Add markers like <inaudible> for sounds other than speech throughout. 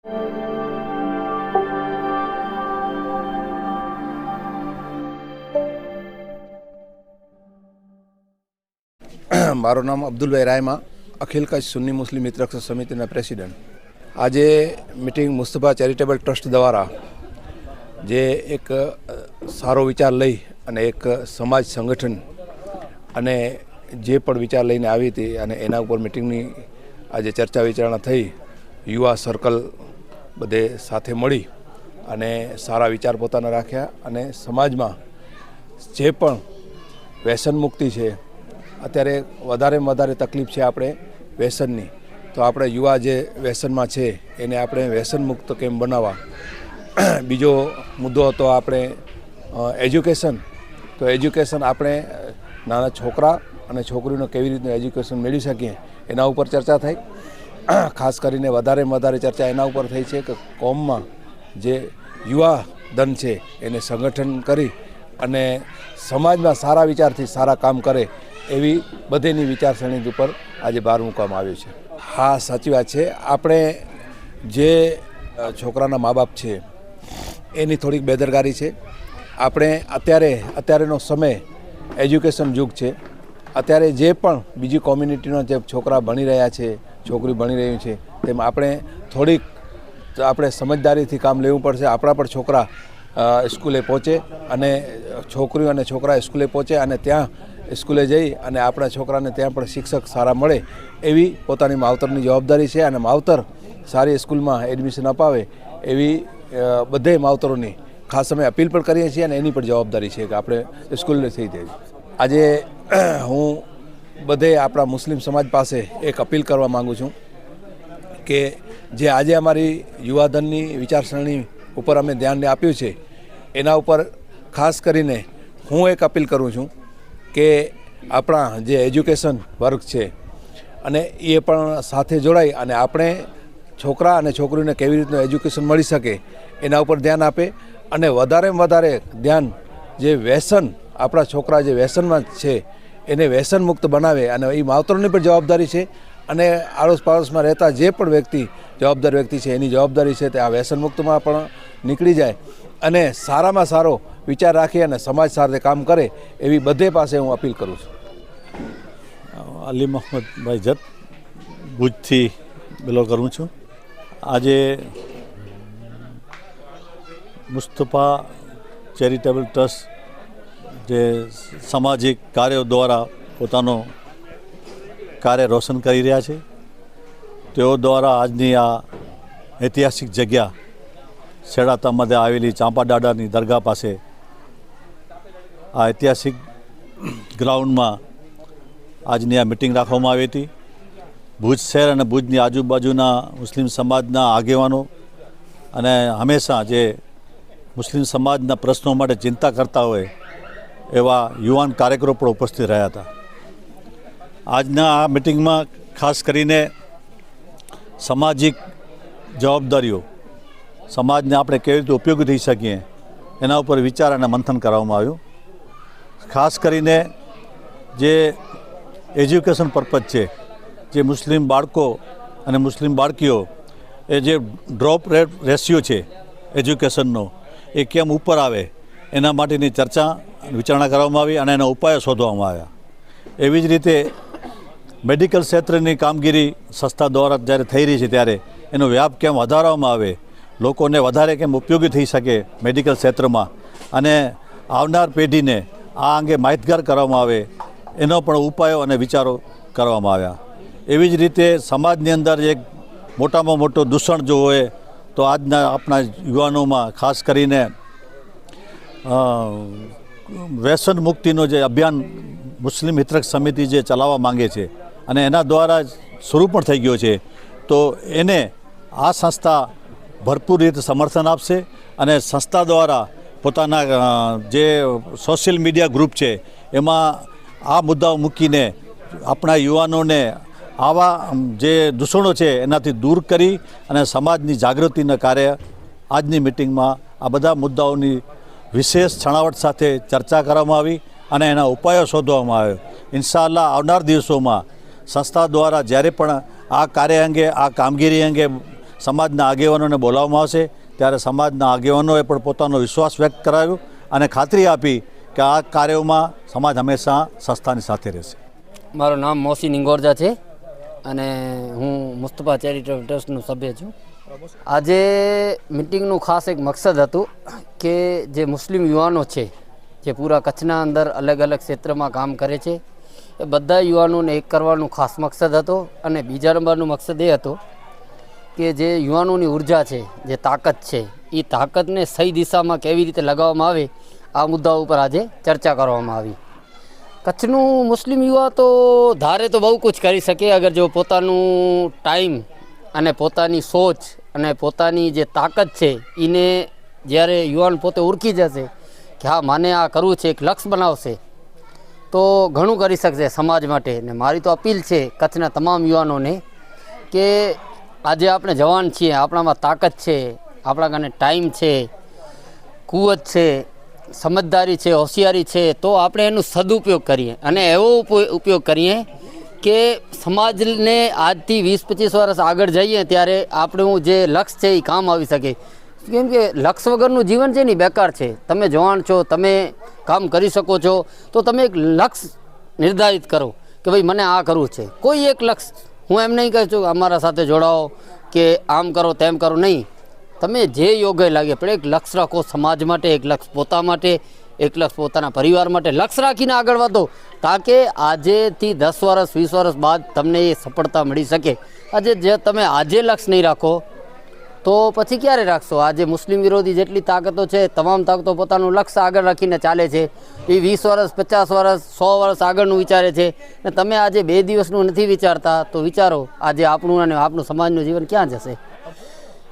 <coughs> મારું નામ અબ્દુલભાઈ રાયમા, અખિલ કચ્છ સુન્ની મુસ્લિમ મિત્રક્ષ સમિતિના પ્રેસિડેન્ટ. આજે મિટિંગ મુસ્તફા ચેરિટેબલ ટ્રસ્ટ દ્વારા, જે એક સારો વિચાર લઈ અને એક સમાજ સંગઠન અને જે પણ વિચાર લઈને આવી હતી અને એના ઉપર મિટિંગની આજે ચર્ચા વિચારણા થઈ, યુવા સર્કલ બધે સાથે મળી અને સારા વિચાર પોતાના રાખ્યા અને સમાજમાં જે પણ વ્યસન મુક્તિ છે, અત્યારે વધારેમાં વધારે તકલીફ છે આપણે વ્યસનની. તો આપણે યુવા જે વ્યસનમાં છે, એને આપણે વ્યસન મુક્ત કેમ બનાવવા? બીજો મુદ્દો હતો આપણે એજ્યુકેશન. તો એજ્યુકેશન આપણે નાના છોકરા અને છોકરીઓને કેવી રીતનું એજ્યુકેશન મેળવી શકીએ, એના ઉપર ચર્ચા થઈ. <clears throat> ખાસ કરીને વધારેમાં વધારે ચર્ચા એના ઉપર થઈ છે કે કોમમાં જે યુવા દન છે એને સંગઠન કરી અને સમાજમાં સારા વિચારથી સારા કામ કરે એવી બધેની વિચારસરણી ઉપર આજે બહાર મૂકવામાં આવ્યું છે. હા, સાચી વાત છે. આપણે જે છોકરાના મા બાપ છે, એની થોડીક બેદરકારી છે. આપણે અત્યારે, અત્યારેનો સમય એજ્યુકેશન યુગ છે. અત્યારે જે પણ બીજી કોમ્યુનિટીના જે છોકરા ભણી રહ્યા છે છોકરી ભણી રહ્યું છે, તેમ આપણે થોડીક આપણે સમજદારીથી કામ લેવું પડશે. આપણા પણ છોકરા સ્કૂલે પહોંચે અને છોકરીઓ અને છોકરા સ્કૂલે પહોંચે અને ત્યાં સ્કૂલે જઈ અને આપણા છોકરાને ત્યાં પણ શિક્ષક સારા મળે એવી પોતાની માવતરની જવાબદારી છે અને માવતર સારી સ્કૂલમાં એડમિશન અપાવે એવી બધે માવતરોની ખાસ અમે અપીલ પણ કરીએ છીએ અને એની પણ જવાબદારી છે કે આપણે સ્કૂલને થઈ જાય આજે હું બધે આપણા મુસ્લિમ સમાજ પાસે એક અપીલ કરવા માગું છું કે જે આજે અમારી યુવાધનની વિચારસરણી ઉપર અમે ધ્યાન આપ્યું છે, એના ઉપર ખાસ કરીને હું એક અપીલ કરું છું કે આપણા જે એજ્યુકેશન વર્ગ છે અને એ પણ સાથે જોડાઈ અને આપણે છોકરા અને છોકરીઓને કેવી રીતનું એજ્યુકેશન મળી શકે એના ઉપર ધ્યાન આપે અને વધારેમાં વધારે ધ્યાન જે વ્યસન આપણા છોકરા જે વ્યસનમાં છે એને વ્યસન મુક્ત બનાવે અને એ માવતરોની પણ જવાબદારી છે અને આડોશ પાડોશમાં રહેતા જે પણ વ્યક્તિ જવાબદાર વ્યક્તિ છે, એની જવાબદારી છે તે આ વ્યસન મુક્તમાં પણ નીકળી જાય અને સારામાં સારો વિચાર રાખી અને સમાજ સાથે કામ કરે એવી બધે પાસે હું અપીલ કરું છું. અલી મોહમ્મદભાઈ જત, ભુજથી બિલોંગ કરું છું. આજે મુસ્તફા ચેરિટેબલ ટ્રસ્ટ જે સામાજિક કાર્યો દ્વારા પોતાનો કાર્ય રોશન કરી રહ્યા છે. તેઓ દ્વારા આજની આ ઐતિહાસિક જગ્યા સેડાતા મધ્ય આવેલી ચાંપાદાડાની દરગાહ પાસે આ ઐતિહાસિક ગ્રાઉન્ડમાં આજની આ મિટિંગ રાખવામાં આવી હતી. ભુજ શહેર અને ભુજની આજુબાજુના મુસ્લિમ સમાજના આગેવાનો અને હંમેશા જે મુસ્લિમ સમાજના પ્રશ્નો માટે ચિંતા કરતા હોય એવા યુવાન કાર્યકરો પણ ઉપસ્થિત રહ્યા હતા. આજના આ મિટિંગમાં ખાસ કરીને સામાજિક જવાબદારીઓ સમાજને આપણે કેવી રીતે ઉપયોગી થઈ શકીએ એના ઉપર વિચાર અને મંથન કરવામાં આવ્યું. ખાસ કરીને જે એજ્યુકેશન પર્પઝ છે, જે મુસ્લિમ બાળકો અને મુસ્લિમ બાળકીઓ, એ જે ડ્રોપ રેટ રેશિયો છે એજ્યુકેશનનો, એ કેમ ઉપર આવે એના માટેની ચર્ચા વિચારણા કરવામાં આવી અને એના ઉપાયો શોધવામાં આવ્યા. એવી જ રીતે મેડિકલ ક્ષેત્રની કામગીરી સંસ્થા દ્વારા જ્યારે થઈ રહી છે ત્યારે એનો વ્યાપ કેમ વધારવામાં આવે, લોકોને વધારે કેમ ઉપયોગી થઈ શકે મેડિકલ ક્ષેત્રમાં અને આવનાર પેઢીને આ અંગે માહિતગાર કરવામાં આવે, એનો પણ ઉપાયો અને વિચારો કરવામાં આવ્યા. એવી જ રીતે સમાજની અંદર એક મોટામાં મોટો દૂષણ જો હોય, તો આજના આપણા યુવાનોમાં ખાસ કરીને વ્યસન મુક્તિનો જે અભિયાન મુસ્લિમ હિતરક સમિતિ જે ચલાવવા માંગે છે અને એના દ્વારા શરૂ પણ થઈ ગયો છે, તો એને આ સંસ્થા ભરપૂર રીતે સમર્થન આપશે અને સંસ્થા દ્વારા પોતાના જે સોશિયલ મીડિયા ગ્રુપ છે, એમાં આ મુદ્દાઓ મૂકીને આપણા યુવાનોને આવા જે દૂષણો છે એનાથી દૂર કરી અને સમાજની જાગૃતિના કાર્ય આજની મિટિંગમાં આ બધા મુદ્દાઓની વિશેષ છણાવટ સાથે ચર્ચા કરવામાં આવી અને એના ઉપાયો શોધવામાં આવ્યો. ઇન્શાલ્લાહ આવનાર દિવસોમાં સંસ્થા દ્વારા જ્યારે પણ આ કાર્ય અંગે, આ કામગીરી અંગે સમાજના આગેવાનોને બોલાવવામાં આવશે, ત્યારે સમાજના આગેવાનોએ પણ પોતાનો વિશ્વાસ વ્યક્ત કરાવ્યો અને ખાતરી આપી કે આ કાર્યોમાં સમાજ હંમેશા સંસ્થાની સાથે રહેશે. મારું નામ મોસી નિંગોરજા છે અને હું મુસ્તફા ચેરિટેબલ ટ્રસ્ટનું સભ્ય છું. આજે મિટિંગનું ખાસ એક મકસદ હતું કે જે મુસ્લિમ યુવાનો છે, જે પૂરા કચ્છના અંદર અલગ અલગ ક્ષેત્રમાં કામ કરે છે, એ બધા યુવાનોને એક કરવાનું ખાસ મકસદ હતો અને બીજા નંબરનો મકસદ એ હતો કે જે યુવાનોની ઊર્જા છે, જે તાકાત છે એ તાકાતને સહી દિશામાં કેવી રીતે લગાવવામાં આવે, આ મુદ્દા ઉપર આજે ચર્ચા કરવામાં આવી. કચ્છનું મુસ્લિમ યુવા તો ધારે તો બહુ કુછ કરી શકે, અગર જો પોતાનું ટાઈમ અને પોતાની સોચ અને પોતાની જે તાકાત છે એને જ્યારે યુવાન પોતે ઓળખી જશે કે હા, માને આ કરવું છે, એક લક્ષ્ય બનાવશે, તો ઘણું કરી શકશે સમાજ માટે. ને મારી તો અપીલ છે કચ્છના તમામ યુવાનોને કે આજે આપણે જવાન છીએ, આપણામાં તાકાત છે, આપણા કાને ટાઈમ છે, કુવત છે, સમજદારી છે, હોશિયારી છે, તો આપણે એનો સદુપયોગ કરીએ. અને એવો ઉપ- ઉપયોગ કરીએ કે સમાજને આજથી વીસ, પચીસ વર્ષ આગળ જઈએ ત્યારે આપણું જે લક્ષ્ય છે એ કામ આવી શકે. કેમ કે લક્ષ્ય વગરનું જીવન છે ને બેકાર છે. તમે જવાન છો, તમે કામ કરી શકો છો, તો તમે એક લક્ષ્ય નિર્ધારિત કરો કે ભાઈ મને આ કરવું છે. કોઈ એક લક્ષ્ય હું એમ નહીં કહું છું અમારા સાથે જોડાઓ, કે આમ કરો, તેમ કરો, નહીં. તમે જે યોગ્ય લાગે પણ એક લક્ષ્ય રાખો સમાજ માટે, એક લક્ષ્ય પોતા માટે એક લક્ષ્ય પોતાના પરિવાર માટે લક્ષ્ય રાખીને આગળ વધો તાકે આજેથી દસ વર્ષ, વીસ વર્ષ બાદ તમને એ સફળતા મળી શકે. આજે જે તમે આજે લક્ષ્ય નહીં રાખો, તો પછી ક્યારે રાખશો? આજે મુસ્લિમ વિરોધી જેટલી તાકાતો છે, તમામ તાકાતો પોતાનું લક્ષ્ય આગળ રાખીને ચાલે છે. એ વીસ વર્ષ, પચાસ વર્ષ, સો વર્ષ આગળનું વિચારે છે. ને તમે આજે બે દિવસનું નથી વિચારતા, તો વિચારો, આજે આપણું અને આપણું સમાજનું જીવન ક્યાં જશે?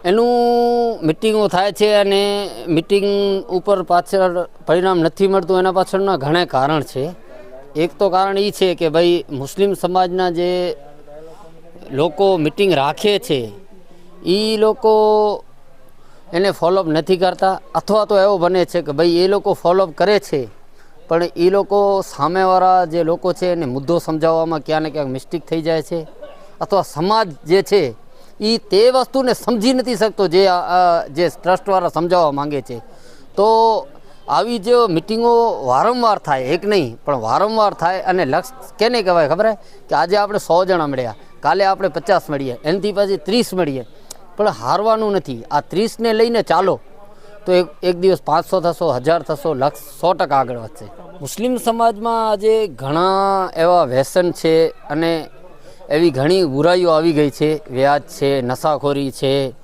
એનું મિટિંગો થાય છે અને મિટિંગ ઉપર પાછળ પરિણામ નથી મળતું, એના પાછળના ઘણા કારણ છે. એક તો કારણ એ છે કે ભાઈ, મુસ્લિમ સમાજના જે લોકો મિટિંગ રાખે છે એ લોકો એને ફોલોઅપ નથી કરતા. અથવા તો એવો બને છે કે ભાઈ, એ લોકો ફોલોઅપ કરે છે, પણ એ લોકો સામેવાળા જે લોકો છે એને મુદ્દો સમજાવવામાં ક્યાં ને ક્યાંક મિસ્ટેક થઈ જાય છે. અથવા સમાજ જે છે એ તે વસ્તુને સમજી નથી શકતો જે જે ટ્રસ્ટવાળા સમજાવવા માંગે છે. તો આવી જે મિટિંગો વારંવાર થાય, એક નહીં, પણ વારંવાર થાય અને લક્ષ, કેને કહેવાય ખબર કે આજે આપણે સો જણા મળ્યા, કાલે આપણે પચાસ મળીએ, એનાથી પછી ત્રીસ મળીએ. પણ હારવાનું નથી. આ ત્રીસને લઈને ચાલો, તો એક એક દિવસ પાંચસો થશો, હજાર થશો, લક્ષ સો ટકા આગળ વધશે. મુસ્લિમ સમાજમાં આજે ઘણા એવા વ્યસન છે અને એવી ઘણી બુરાઈઓ આવી ગઈ છે, વ્યાજ છે, નશાખોરી છે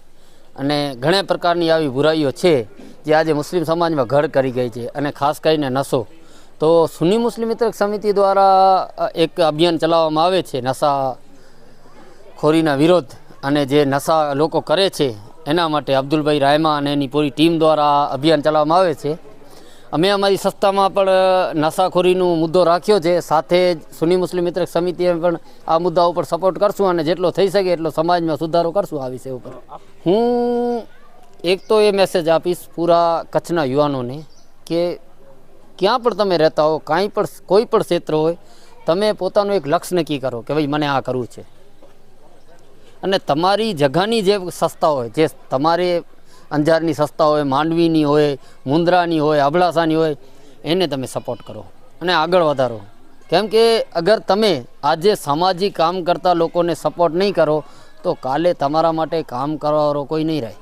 અને ઘણા પ્રકારની આવી બુરાઈઓ છે જે આજે મુસ્લિમ સમાજમાં ઘર કરી ગઈ છે અને ખાસ કરીને નશો. તો સુન્ની મુસ્લિમ મિત્રક સમિતિ દ્વારા એક અભિયાન ચલાવવામાં આવે છે નશા ખોરીના વિરોધ અને જે નશા લોકો કરે છે એના માટે અબ્દુલભાઈ રાયમા અને એની પૂરી ટીમ દ્વારા અભિયાન ચલાવવામાં આવે છે. અમે અમારી સંસ્થામાં પણ નશાખોરીનો મુદ્દો રાખ્યો છે. સાથે જ સુની મુસ્લિમ મિત્ર સમિતિએ પણ આ મુદ્દા ઉપર સપોર્ટ કરશું અને જેટલો થઈ શકે એટલો સમાજમાં સુધારો કરશું આ વિષય ઉપર. હું એક તો એ મેસેજ આપીશ પૂરા કચ્છના યુવાનોને કે ક્યાં પણ તમે રહેતા હો, કાંઈ પણ કોઈ પણ ક્ષેત્ર હોય, તમે પોતાનું એક લક્ષ્ય નક્કી કરો કે ભાઈ મને આ કરવું છે. અને તમારી જગાની જે સંસ્થા હોય, જે તમારે અંજારની સંસ્થા હોય, માંડવીની હોય, મુંદ્રાની હોય, અબડાસાની હોય, એને તમે સપોર્ટ કરો અને આગળ વધારો. કેમ કે અગર તમે આજે સામાજિક કામ કરતા લોકોને સપોર્ટ નહીં કરો, તો કાલે તમારા માટે કામ કરવાવાળો કોઈ નહીં રહે.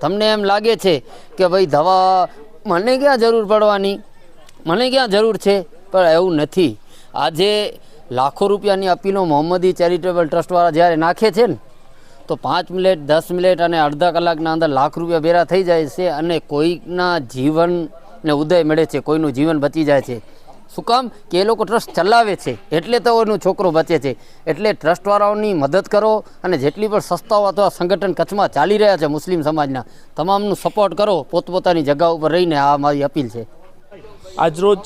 તમને એમ લાગે છે કે ભાઈ દવા મને ક્યાં જરૂર પડવાની? મને ક્યાં જરૂર છે? પણ એવું નથી. આજે લાખો રૂપિયાની અપીલો મોહમ્મદી ચેરિટેબલ ટ્રસ્ટવાળા જ્યારે નાખે છે ને તો પાંચ મિનિટ, દસ મિનિટ અને અડધા કલાકના અંદર લાખ રૂપિયા ભેરા થઈ જાય છે અને કોઈકના જીવનને ઉદય મળે છે, કોઈનું જીવન બચી જાય છે. શું કામ? કે એ લોકો ટ્રસ્ટ ચલાવે છે. એટલે તો એનો છોકરો બચે છે. એટલે ટ્રસ્ટવાળાઓની મદદ કરો અને જેટલી પણ સંસ્થાઓ અથવા સંગઠન કચ્છમાં ચાલી રહ્યા છે મુસ્લિમ સમાજના, તમામનું સપોર્ટ કરો, પોતપોતાની જગા ઉપર રહીને આ મારી અપીલ છે. આજરોજ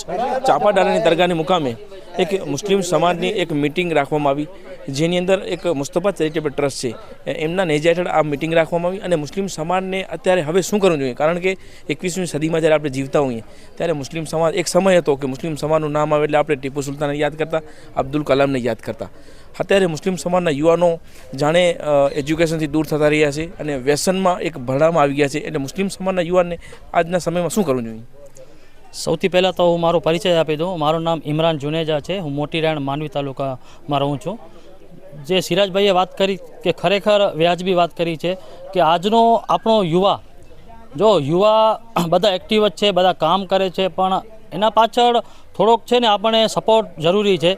ચાપાડાની દરગાહની મુકામે એક મુસ્લિમ સમાજની એક મિટિંગ રાખવામાં આવી, જેની અંદર એક મુસ્તફા ચેરિટેબલ ટ્રસ્ટ છે. એમના નેજા હેઠળ આ મિટિંગ રાખવામાં આવી અને મુસ્લિમ સમાજને અત્યારે હવે શું કરવું જોઈએ? કારણ કે એકવીસમી સદીમાં જ્યારે આપણે જીવતા હોઈએ, ત્યારે મુસ્લિમ સમાજ એક સમય હતો કે મુસ્લિમ સમાજનું નામ આવે એટલે આપણે ટીપુ સુલતાનને યાદ કરતા, અબ્દુલ કલામને યાદ કરતા. અત્યારે મુસ્લિમ સમાજના યુવાનો જાણે એજ્યુકેશનથી દૂર થતા રહ્યા છે અને વ્યસનમાં એક ભરડામાં આવી ગયા છે. એટલે મુસ્લિમ સમાજના યુવાનને આજના સમયમાં શું કરવું જોઈએ? સૌથી પહેલાં તો હું મારો પરિચય આપી દઉં. મારું નામ ઇમરાન જુનેજા છે. હું મોટી રાણ માનવી તાલુકામાં રહું છું. જે સિરાજભાઈએ વાત કરી કે ખરેખર વ્યાજબી વાત કરી છે કે આજનો આપણો યુવા, જો યુવા <clears throat> બધા એક્ટિવ જ છે, બધા કામ કરે છે, પણ એના પાછળ થોડોક છે ને આપણને સપોર્ટ જરૂરી છે.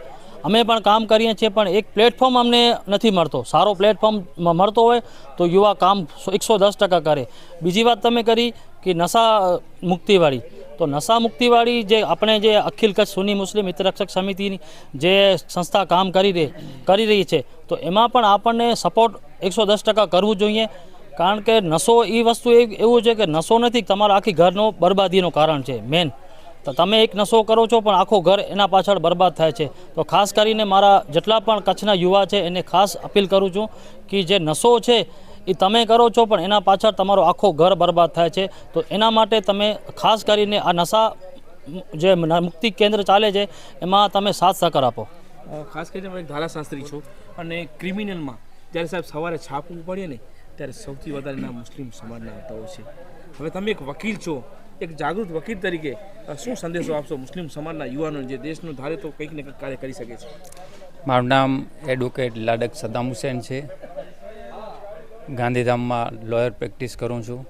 અમે પણ કામ કરીએ છીએ, પણ એક પ્લેટફોર્મ અમને નથી મળતો. સારો પ્લેટફોર્મ મળતો હોય તો યુવા કામ એકસો કરે. બીજી વાત તમે કરી કે નશા મુક્તિવાળી. તો નશા મુક્તિવાળી જે આપણે જે અખિલ કચ્છ સુની મુસ્લિમ હિતરક્ષક સમિતિની જે સંસ્થા કામ કરી રહી કરી રહી છે, તો એમાં પણ આપણને સપોર્ટ એકસો દસ ટકા કરવું જોઈએ. કારણ કે નશો એ વસ્તુ એવું છે કે નશો નથી, તમારા આખી ઘરનો બરબાદીનું કારણ છે મેન તો તમે એક નશો કરો છો પણ આખો ઘર એના પાછળ બરબાદ થાય છે. તો ખાસ કરીને મારા જેટલા પણ કચ્છના યુવા છે, એને ખાસ અપીલ કરું છું કે જે નશો છે એ તમે કરો છો પણ એના પાછળ તમારો આખો ઘર બરબાદ થાય છે. તો એના માટે તમે ખાસ કરીને આ નશા જે મુક્તિ કેન્દ્ર ચાલે છે એમાં તમે સાથ સહકાર આપો. ખાસ કરીને એક ધારાશાસ્ત્રી છો અને ક્રિમિનલમાં જ્યારે સાહેબ સવારે છાપવું પડે ને ત્યારે સૌથી વધારે મુસ્લિમ સમાજના આવતા હોય છે. હવે તમે એક વકીલ છો એક જાગૃત વકીલ તરીકે શું સંદેશો આપશો મુસ્લિમ સમાજના યુવાનો જે દેશનું ધારે તો કંઈક ને કંઈક કાર્ય કરી શકે છે? મારું નામ એડવોકેટ લાડક સદ્દામ હુસેન છે. ગાંધીધામમાં લોયર પ્રેક્ટિસ કરું છું.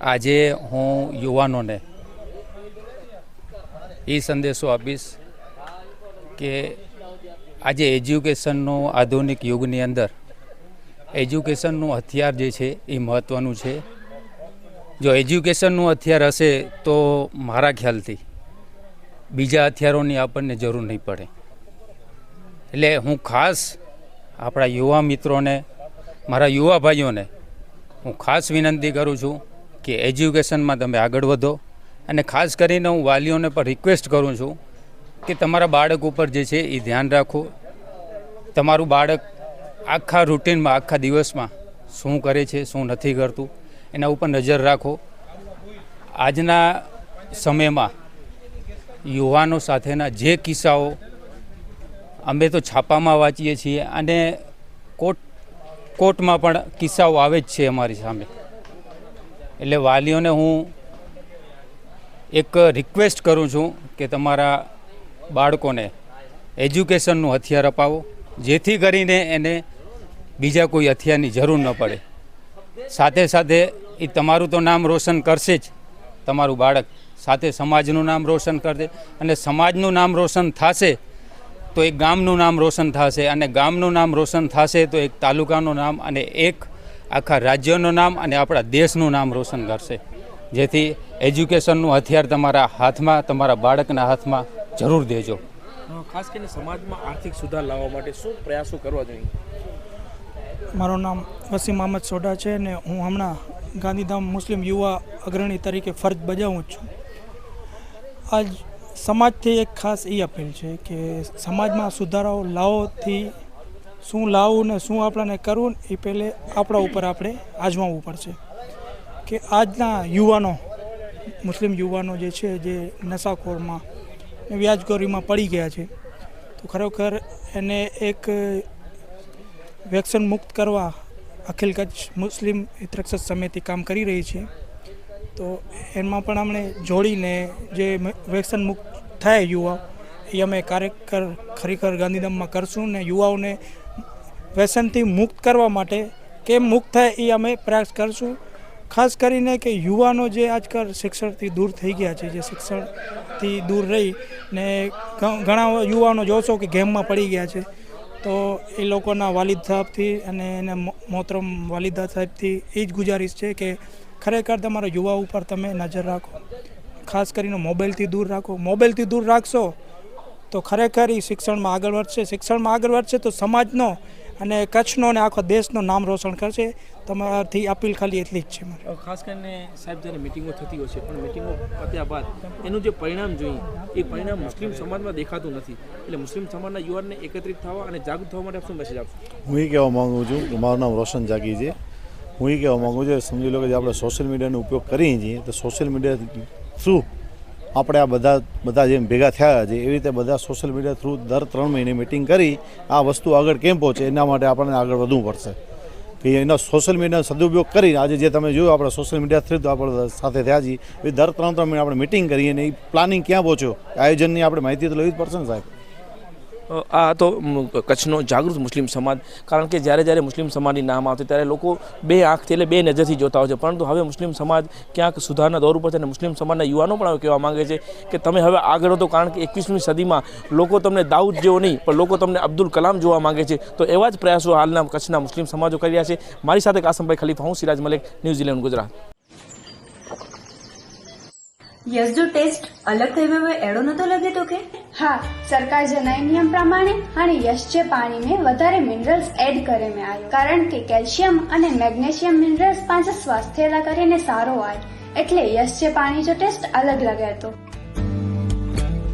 આજે હું યુવાનોને એ સંદેશો આપીશ કે આજે એજ્યુકેશનનો આધુનિક યુગની અંદર એજ્યુકેશનનું હથિયાર જે છે એ મહત્ત્વનું છે. જો એજ્યુકેશનનું હથિયાર હશે તો મારા ખ્યાલથી બીજા હથિયારોની આપણને જરૂર નહીં પડે. એટલે હું ખાસ આપણા યુવા મિત્રોને મારા યુવા ભાઈઓને હું ખાસ વિનંતી કરું છું કે એજ્યુકેશનમાં તમે આગળ વધો અને ખાસ કરીને હું વાલીઓને પણ રિક્વેસ્ટ કરું છું કે તમારા બાળક ઉપર જે છે એ ધ્યાન રાખો. તમારું બાળક આખા રૂટીનમાં આખા દિવસમાં શું કરે છે, શું નથી કરતું, એના ઉપર નજર રાખો. આજના સમયમાં યુવાનો સાથેના જે કિસ્સાઓ અમે તો છાપામાં વાંચીએ છીએ અને કોર્ટ કોર્ટમાં પણ કિસ્સાઓ આવે જ છે અમારી સામે. એટલે વાલીઓને હું એક રિક્વેસ્ટ કરું છું કે તમારા બાળકોને એજ્યુકેશનનું હથિયાર અપાવો, જેથી કરીને એને બીજા કોઈ હથિયારની જરૂર ન પડે. સાથે સાથે એ તમારું તો નામ રોશન કરશે જ, તમારું બાળક. સાથે સમાજનું નામ રોશન કરશે અને સમાજનું નામ રોશન થશે તો એક ગામનું નામ રોશન થશે અને ગામનું નામ રોશન થશે તો એક તાલુકાનું નામ અને એક આખા રાજ્યનું નામ અને આપણા દેશનું નામ રોશન કરશે. જેથી એજ્યુકેશનનું હથિયાર તમારા હાથમાં તમારા બાળકના હાથમાં જરૂર દેજો. ખાસ કરીને સમાજમાં આર્થિક સુધાર લાવવા માટે શું પ્રયાસો કરવા જોઈએ? મારું નામ વસીમ અહમદ સોઢા છે અને હું હમણાં ગાંધીધામ મુસ્લિમ યુવા અગ્રણી તરીકે ફરજ બજાવું છું. આજ સમાજથી એક ખાસ એ અપીલ છે કે સમાજમાં સુધારાઓ લાવોથી શું લાવવું ને શું આપણાને કરવું એ પહેલે આપણા ઉપર આપણે આજમાવવું પડશે. કે આજના યુવાનો, મુસ્લિમ યુવાનો જે છે જે નશાખોરમાં ને વ્યાજખોરીમાં પડી ગયા છે, તો ખરેખર એને એક વેક્સિન મુક્ત કરવા અખિલ કચ્છ મુસ્લિમ હિતરક્ષક સમિતિ કામ કરી રહી છે. તો એમાં પણ અમને જોડીને જે વ્યસન મુક્ત થાય યુવા, એ અમે કાર્યકર ખરેખર ગાંધીધામમાં કરશું ને યુવાઓને વ્યસનથી મુક્ત કરવા માટે કેમ મુક્ત થાય એ અમે પ્રયાસ કરશું. ખાસ કરીને કે યુવાનો જે આજકાલ શિક્ષણથી દૂર થઈ ગયા છે, જે શિક્ષણથી દૂર રહી ને ઘણા યુવાનો જોશો કે ગેમમાં પડી ગયા છે, તો એ લોકોના વાલિદ સાહેબથી અને એના મોહતરમ વાલિદા સાહેબથી એ જ ગુજારિશ છે કે ખરેખર તમારા યુવા ઉપર તમે નજર રાખો. ખાસ કરીને મોબાઈલથી દૂર રાખો. મોબાઈલથી દૂર રાખશો તો ખરેખર એ શિક્ષણમાં આગળ વધશે. શિક્ષણમાં આગળ વધશે તો સમાજનો અને કચ્છનો અને આખો દેશનું નામ રોશન કરશે. તમારાથી અપીલ ખાલી એટલી જ છે મારી. ખાસ કરીને સાહેબ જ્યારે મિટિંગો થતી હોય છે પણ મિટિંગો પત્યા બાદ એનું જે પરિણામ જોઈએ એ પરિણામ મુસ્લિમ સમાજમાં દેખાતું નથી. એટલે મુસ્લિમ સમાજના યુવાનને એકત્રિત થવા અને જાગૃત થવા માટે આપ શું મેસેજ આપશો? હું એ કહેવા માગું છું કે મારું નામ રોશન જાગી છે. હું એ કહેવા માગું છું સમજી લો કે જે આપણે સોશિયલ મીડિયાનો ઉપયોગ કરીએ છીએ, તો સોશિયલ મીડિયા થ્રુ આપણે આ બધા બધા જેમ ભેગા થયા છે, એવી રીતે બધા સોશિયલ મીડિયા થ્રુ દર ત્રણ મહિને મિટિંગ કરી, આ વસ્તુ આગળ કેમ પહોંચે, એના માટે આપણને આગળ વધવું પડશે. કે એનો સોશિયલ મીડિયાનો સદુપયોગ કરીને આજે જે તમે જોયું આપણે સોશિયલ મીડિયા થ્રુ આપણે સાથે થયા છીએ, એ દર ત્રણ ત્રણ મહિને આપણે મિટિંગ કરીએ અને એ પ્લાનિંગ ક્યાં પહોંચ્યો? આયોજનની આપણે માહિતી તો લેવી જ પડશે ને સાહેબ. આ હતો કચ્છનો જાગૃત મુસ્લિમ સમાજ. કારણ કે જ્યારે જ્યારે મુસ્લિમ સમાજની નામ આવતી ત્યારે લોકો બે આંખથી એટલે બે નજરથી જોતા હોય છે. પરંતુ હવે મુસ્લિમ સમાજ ક્યાંક સુધારના દોર ઉપર છે અને મુસ્લિમ સમાજના યુવાનો પણ હવે કહેવા માંગે છે કે તમે હવે આગળ હતો કારણ કે એકવીસમી સદીમાં લોકો તમને દાઉદ જેવો નહીં, પણ લોકો તમને અબ્દુલ કલામ જોવા માંગે છે. તો એવા જ પ્રયાસો હાલના કચ્છના મુસ્લિમ સમાજો કરી રહ્યા છે. મારી સાથે કાસમભાઈ ખલીફા, હું Siraj Malek, New Zealand, Gujarat. Yes જો ટેસ્ટ અલગ થઈ ગયો એડો નતો લગે તો કે? હા, સરકાર જણાય નિયમ પ્રમાણે અને યશ પાણી પાણીને વધારે મિનરલ્સ એડ કરે મેં આવ્યો કારણ કે કેલ્શિયમ અને મેગ્નેશિયમ મિનરલ્સ પાંચ સ્વાસ્થ્ય કરીને સારો આવે એટલે યશ જે પાણી જો ટેસ્ટ અલગ લાગે તો.